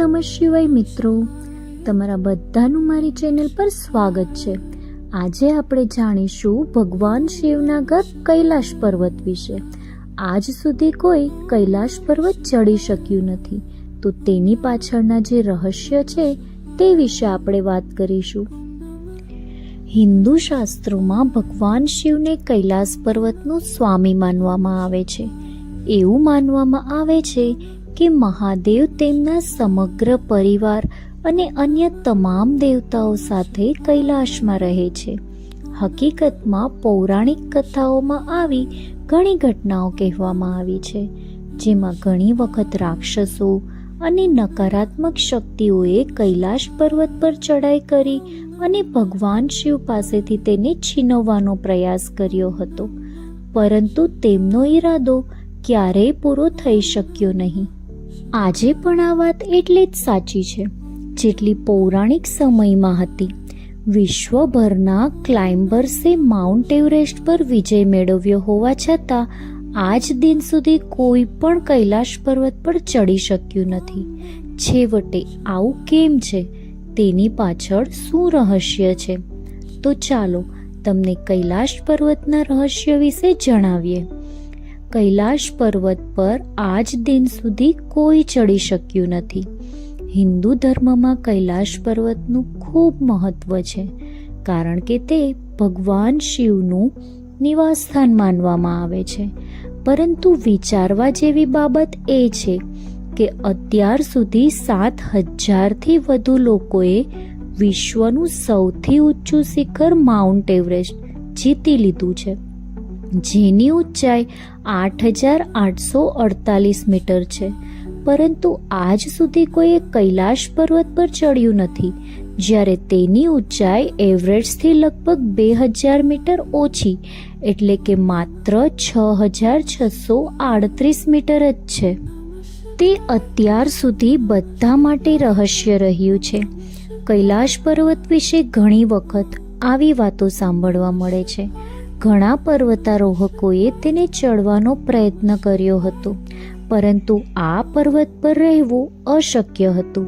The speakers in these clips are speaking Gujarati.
નમઃ મિત્રો, તમારા બધાનું મારી ચેનલ પર સ્વાગત છે. આજે આપણે જાણીશું ભગવાન શિવના ઘર કૈલાશ પર્વત વિશે. આજ સુધી કોઈ કૈલાશ પર્વત ચડી શક્યું નથી. તો તેની પાછળના જે રહસ્ય છે તે વિશે આપણે વાત કરીશું. હિન્દુ શાસ્ત્રોમાં ભગવાન શિવને કૈલાસ પર્વતનું સ્વામી માનવામાં આવે છે. એવું માનવામાં આવે છે કે મહાદેવ તેમના સમગ્ર પરિવાર અને અન્ય તમામ દેવતાઓ સાથે કૈલાશમાં રહે છે. હકીકતમાં પૌરાણિક કથાઓમાં આવી ઘણી ઘટનાઓ કહેવામાં આવી છે, જેમાં ઘણી વખત રાક્ષસો અને નકારાત્મક શક્તિઓએ કૈલાશ પર્વત પર ચડાઈ કરી અને ભગવાન શિવ પાસેથી તેને છીનવવાનો પ્રયાસ કર્યો હતો. પરંતુ તેમનો ઈરાદો ક્યારેય પૂરો થઈ શક્યો નહીં. આજે પણ આ વાત એટલી જ સાચી છે. જેટલી પૌરાણિક સમયમાં હતી, વિશ્વભરના ક્લાઇમ્બર્સે માઉન્ટ એવરેસ્ટ પર વિજય મેળવ્યો હોવા છતાં, આજ દિન સુધી કોઈ પણ કૈલાશ પર્વત પર ચડી શક્યું નથી. છેવટે આવું કેમ છે? તેની પાછળ શું રહસ્ય છે? તો ચાલો, તમને કૈલાશ પર્વતના રહસ્ય વિશે જણાવીએ. કૈલાશ પર્વત પર આજ દિન સુધી કોઈ ચડી શક્યું નથી. હિન્દુ ધર્મમાં કૈલાશ પર્વતનું ખૂબ મહત્વ છે, કારણ કે તે ભગવાન શિવનું નિવાસસ્થાન માનવામાં આવે છે. પરંતુ વિચારવા જેવી બાબત એ છે કે અત્યાર સુધી સાત હજારથી વધુ લોકોએ વિશ્વનું સૌથી ઊંચું શિખર માઉન્ટ એવરેસ્ટ જીતી લીધું છે. જેની ઊંચાઈ આઠ હજાર આઠસો અડતાલીસ મીટર છે. પરંતુ આજ સુધી કોઈએ કૈલાશ પર્વત પર ચડ્યું નથી. જ્યારે તેની ઊંચાઈ એવરેસ્ટથી લગભગ બે હજાર મીટર ઓછી, એટલે કે માત્ર છ હજાર છસો આડત્રીસ મીટર જ છે. તે અત્યાર સુધી બધા માટે રહસ્ય રહ્યું છે. કૈલાશ પર્વત વિશે ઘણી વખત આવી વાતો સાંભળવા મળે છે. ઘણા પર્વતારોહકોએ તેને ચડવાનો પ્રયત્ન કર્યો હતો, પરંતુ આ પર્વત પર રહેવું અશક્ય હતું,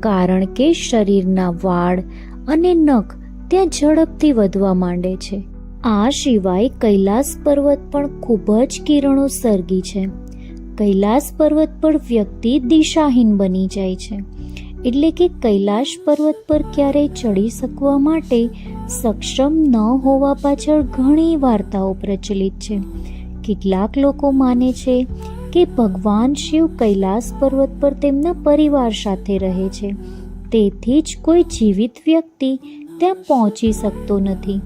કારણ કે શરીરના વાળ અને નખ ત્યાં ઝડપથી વધવા માંડે છે. આ સિવાય કૈલાસ પર્વત પણ ખૂબ જ કિરણોત્સર્ગી છે. કૈલાસ પર્વત પર વ્યક્તિ દિશાહીન બની જાય છે, એટલે કે કૈલાશ પર્વત પર ક્યારેય ચડી શકવા માટે સક્ષમ ન હોવા પાછળ ઘણી વાર્તાઓ પ્રચલિત છે. કેટલાક લોકો માને છે કે ભગવાન શિવ કૈલાસ પર્વત પર તેમના પરિવાર સાથે રહે છે. તેથી જ કોઈ જીવિત વ્યક્તિ ત્યાં પહોંચી શકતો નથી.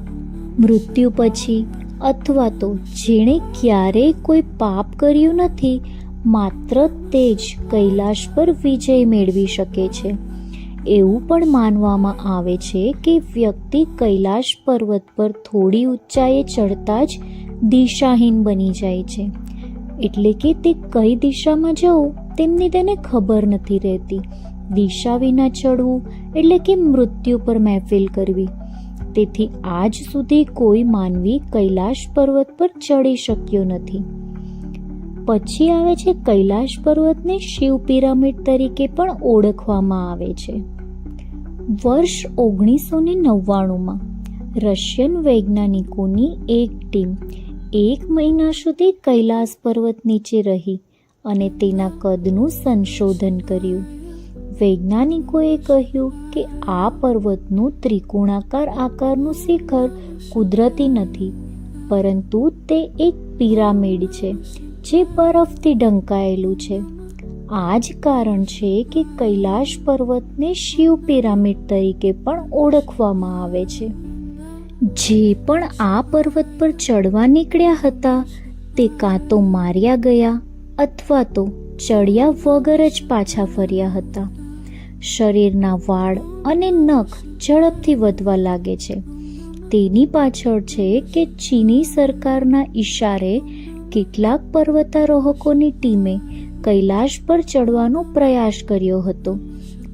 મૃત્યુ પછી અથવા તો જેણે ક્યારેય કોઈ પાપ કર્યું નથી, માત્ર તે જ કૈલાશ પર વિજય મેળવી શકે છે. એવું પણ માનવામાં આવે છે કે વ્યક્તિ કૈલાશ પર્વત પર થોડી ઊંચાઈએ ચડતા જ દિશાહીન બની જાય છે. એટલે કે તે કઈ દિશામાં જવું તેમની તેને ખબર નથી રહેતી. દિશા વિના ચડવું એટલે કે મૃત્યુ પર મહેફિલ કરવી. તેથી આજ સુધી કોઈ માનવી કૈલાશ પર્વત પર ચડી શક્યો નથી. પછી આવે છે કૈલાશ પર્વતને શિવ પિરામિડ તરીકે પણ ઓળખવામાં આવે છે. વર્ષ ઓગણીસો ને નવ્વાણુંમાં રશિયન વૈજ્ઞાનિકોની એક ટીમ એક મહિના સુધી કૈલાસ પર્વત નીચે રહી અને તેના કદનું સંશોધન કર્યું. વૈજ્ઞાનિકોએ કહ્યું કે આ પર્વતનું ત્રિકોણાકાર આકારનું શિખર કુદરતી નથી, પરંતુ તે એક પિરામિડ છે. જે બરફથી ઢંકાયેલું છે. આ જ કારણ છે કે કૈલાશ પર્વતને શિવ પિરામિડ તરીકે પણ ઓળખવામાં આવે છે. જે પણ આ પર્વત પર ચડવા નીકળ્યા હતા, તે કાં તો માર્યા ગયા અથવા તો ચડ્યા વગર જ પાછા ફર્યા હતા. શરીરના વાળ અને નખ ઝડપથી વધવા લાગે છે. તેની પાછળ છે કે ચીની સરકારના ઈશારે કેટલાક પર્વતારોહકોની ટીમે કૈલાશ પર ચડવાનો પ્રયાસ કર્યો હતો,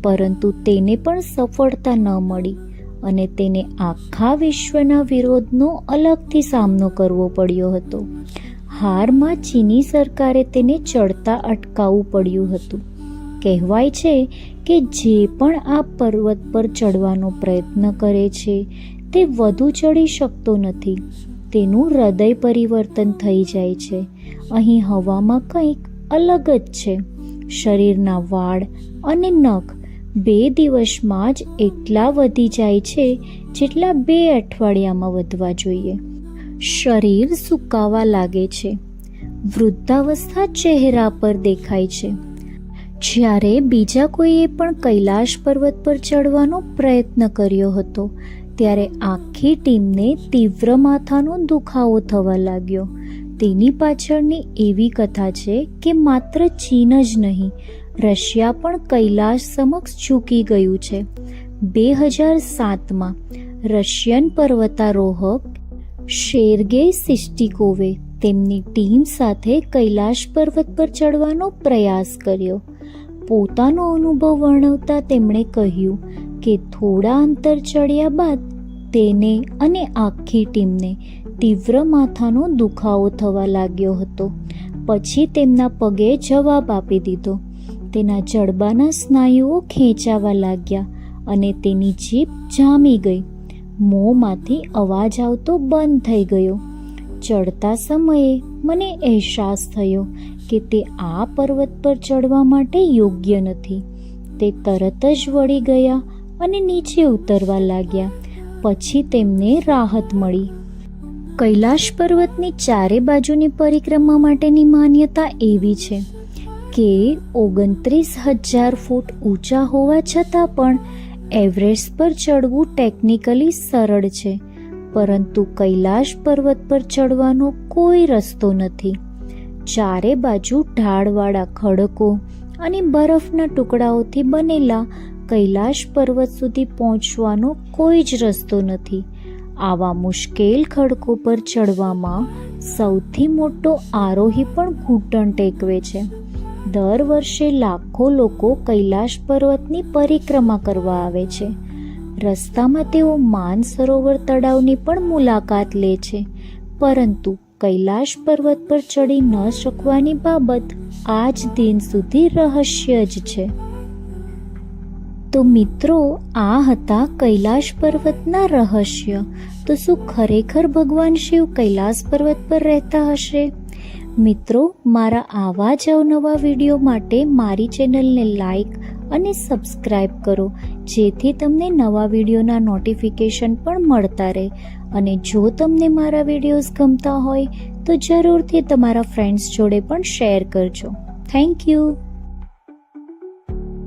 પરંતુ તેને પણ સફળતા ન મળી અને તેને આખા વિશ્વના વિરોધનો અલગથી સામનો કરવો પડ્યો હતો. હારમાં ચીની સરકારે તેને ચડતા અટકાવવું પડ્યું હતું. કહેવાય છે કે જે પણ આ પર્વત પર ચડવાનો પ્રયત્ન કરે છે, તે વધુ ચડી શકતો નથી. તેનું હૃદય પરિવર્તન થઈ જાય છે. અહીં હવામાં કંઈક અલગ જ છે. શરીરના વાળ અને નખ બે દિવસમાં જ એટલા વધી જાય છે જેટલા બે અઠવાડિયામાં વધવા જોઈએ. શરીર સુકાવા લાગે છે. વૃદ્ધાવસ્થા ચહેરા પર દેખાય છે. જ્યારે બીજા કોઈએ પણ કૈલાશ પર્વત પર ચડવાનો પ્રયત્ન કર્યો હતો ત્યારે આખી ટીમને તીવ્ર માથાનો દુખાવો થવા લાગ્યો. તેની પાછળની એવી કથા છે કે માત્ર ચીન જ નહીં, રશિયા પણ કૈલાશ સમક્ષ ઝૂકી ગયું છે. બે હજાર સાતમાં રશિયન પર્વતારોહક શેરગે સિસ્ટિકોવે તેમની ટીમ સાથે કૈલાશ પર્વત પર ચડવાનો પ્રયાસ કર્યો. પોતાનો અનુભવ વર્ણવતા તેમણે કહ્યું કે થોડા અંતર ચડ્યા બાદ તેને અને આખી ટીમને તીવ્ર માથાનો દુખાવો થવા લાગ્યો હતો. પછી તેમના પગે જવાબ આપી દીધો. તેના જડબાના સ્નાયુઓ ખેંચાવા લાગ્યા અને તેની જીભ જામી ગઈ. મોંમાંથી અવાજ આવતો બંધ થઈ ગયો. ચડતા સમયે મને અહેસાસ થયો કે તે આ પર્વત પર ચડવા માટે યોગ્ય નથી. તે તરત જ વળી ગયા અને નીચે ઉતરવા લાગ્યા. પછી તેમને રાહત મળી. કૈલાશ પર્વતની ચારે બાજુની પરિક્રમા માટેની માન્યતા એવી છે કે ઓગણત્રીસ હજાર ફૂટ ઊંચા હોવા છતાં પણ એવરેસ્ટ પર ચડવું ટેકનિકલી સરળ છે, પરંતુ કૈલાશ પર્વત પર ચડવાનો કોઈ રસ્તો નથી. ચારે બાજુ ઢાળવાળા ખડકો અને બરફના ટુકડાઓથી બનેલા કૈલાશ પર્વત સુધી પહોંચવાનો કોઈ જ રસ્તો નથી. આવા મુશ્કેલ ખડકો પર ચડવામાં સૌથી મોટો આરોહી પણ ઘૂંટણ ટેકવે છે. દર વર્ષે લાખો લોકો કૈલાશ પર્વતની પરિક્રમા કરવા આવે છે. રસ્તામાં તેઓ માનસરોવર તળાવની પણ મુલાકાત લે છે. પરંતુ કૈલાશ પર્વત પર ચડી ન શકવાની બાબત આજ દિન સુધી રહસ્ય જ છે. તો મિત્રો, આ હતા કૈલાશ પર્વતના રહસ્ય. તો શું ખરેખર ભગવાન શિવ કૈલાસ પર્વત પર રહેતા હશે? મિત્રો, મારા આવા જ અવનવા વીડિયો માટે મારી ચેનલને લાઈક અને સબસ્ક્રાઈબ કરો, જેથી તમને નવા વિડીયોના નોટિફિકેશન પણ મળતા રહે. અને જો તમને મારા વિડીયોઝ ગમતા હોય, તો જરૂરથી તમારા ફ્રેન્ડ્સ જોડે પણ શેર કરજો. Thank you.